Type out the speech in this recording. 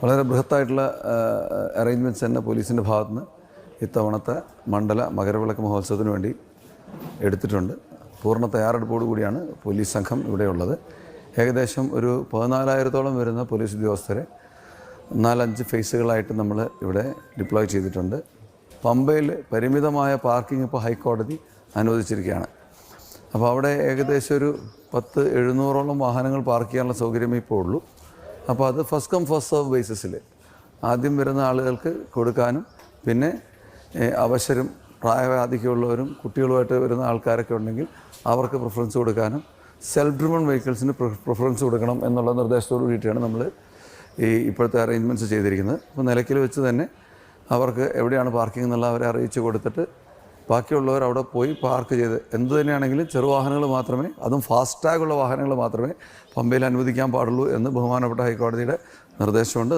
വളരെ ബൃഹത്തായിട്ടുള്ള അറേഞ്ച്മെന്റ്സ് തന്നെ പോലീസിന്റെ ഭാഗത്തുനിന്ന് ഇത്തവണത്തെ മണ്ഡല മകരവിളക്ക് മഹോത്സവത്തിന് വേണ്ടി എടുത്തിട്ടുണ്ട്. പൂർണ തയ്യാറെടുപ്പോടു കൂടിയാണ് പോലീസ് സംഘം ഇവിടെയുള്ളത് ഏകദേശം ഒരു പതിനാലായിരത്തോളം വരുന്ന പോലീസ് ഉദ്യോഗസ്ഥരെ നാലഞ്ച് ഫേസുകളായിട്ട് നമ്മൾ ഇവിടെ ഡിപ്ലോയ് ചെയ്തിട്ടുണ്ട്. പമ്പയിൽ പരിമിതമായ പാർക്കിംഗ് ഇപ്പോൾ ഹൈക്കോടതി അനുവദിച്ചിരിക്കുകയാണ്. അപ്പോൾ അവിടെ ഏകദേശം ഒരു പത്ത് എഴുന്നൂറോളം വാഹനങ്ങൾ പാർക്ക് ചെയ്യാനുള്ള സൗകര്യമേ ഇപ്പോൾ ഉള്ളൂ അപ്പോൾ അത് ഫസ്റ്റ് കം ഫസ്റ്റ് സർവ് ബേസിസിൽ ആദ്യം വരുന്ന ആളുകൾക്ക് കൊടുക്കാനും പിന്നെ അവശരും പ്രായവാധികമുള്ളവരും കുട്ടികളുമായിട്ട് വരുന്ന ആൾക്കാരൊക്കെ ഉണ്ടെങ്കിൽ അവർക്ക് പ്രിഫറൻസ് കൊടുക്കാനും സെൽഫ് ഡ്രിവൺ വെഹിക്കിൾസിന് പ്രിഫറൻസ് കൊടുക്കണം എന്നുള്ള നിർദ്ദേശത്തോട് കൂടിയിട്ടാണ് നമ്മൾ ഈ ഇപ്പോഴത്തെ അറേഞ്ച്മെന്റ്സ് ചെയ്തിരിക്കുന്നത്. അപ്പോൾ നിലയ്ക്കൽ വെച്ച് തന്നെ അവർക്ക് എവിടെയാണ് പാർക്കിംഗ് എന്നുള്ള അവരെ അറിയിച്ച് കൊടുത്തിട്ട് ബാക്കിയുള്ളവർ അവിടെ പോയി പാർക്ക് ചെയ്ത് എന്ത് തന്നെയാണെങ്കിലും ചെറുവാഹനങ്ങൾ മാത്രമേ അതും ഫാസ്റ്റാഗുള്ള വാഹനങ്ങൾ മാത്രമേ പമ്പയിൽ അനുവദിക്കാൻ പാടുള്ളൂ എന്ന് ബഹുമാനപ്പെട്ട ഹൈക്കോടതിയുടെ നിർദ്ദേശമുണ്ട്.